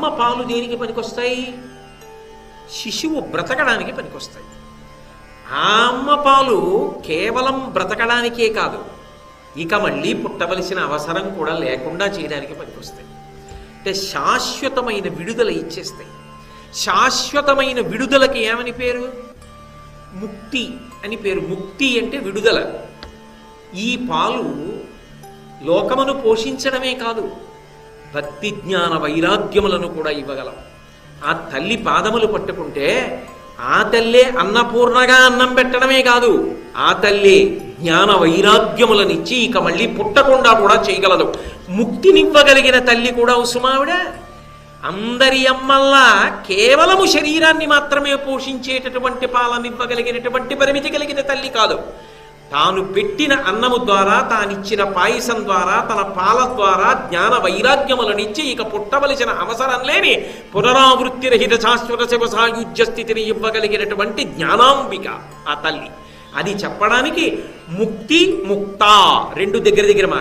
అమ్మ పాలు దేనికి పనికొస్తాయి? శిశువు బ్రతకడానికి పనికొస్తాయి. ఆ అమ్మ పాలు కేవలం బ్రతకడానికే కాదు ఇక మళ్ళీ పుట్టవలసిన అవసరం కూడా లేకుండా చేయడానికి పనికొస్తాయి. అంటే శాశ్వతమైన విడుదల ఇచ్చేస్తాయి. శాశ్వతమైన విడుదలకి ఏమని పేరు? ముక్తి అని పేరు. ముక్తి అంటే విడుదల. ఈ పాలు లోకమును పోషించడమే కాదు భక్తి జ్ఞాన వైరాగ్యములను కూడా ఇవ్వగలం. ఆ తల్లి పాదములు పట్టుకుంటే ఆ తల్లే అన్నపూర్ణగా అన్నం పెట్టడమే కాదు ఆ తల్లి జ్ఞాన వైరాగ్యములనిచ్చి ఇక మళ్ళీ పుట్టకుండా కూడా చేయగలదు. ముక్తినివ్వగలిగిన తల్లి కూడా ఉసుమావిడ. అందరి అమ్మల్లా కేవలము శరీరాన్ని మాత్రమే పోషించేటటువంటి పాలనివ్వగలిగినటువంటి పరిమితి కలిగిన తల్లి కాదు. తాను పెట్టిన అన్నము ద్వారా తానిచ్చిన పాయసం ద్వారా తన పాల ద్వారా జ్ఞాన వైరాగ్యములనిచ్చి ఇక పుట్టవలసిన అవసరం లేని పునరావృత్తి రహిత శాశ్వత శివ సాయుధ్య స్థితిని ఇవ్వగలిగినటువంటి జ్ఞానాంబిక ఆ తల్లి. అది చెప్పడానికి ముక్తి ముక్త రెండు దగ్గర దగ్గర మాట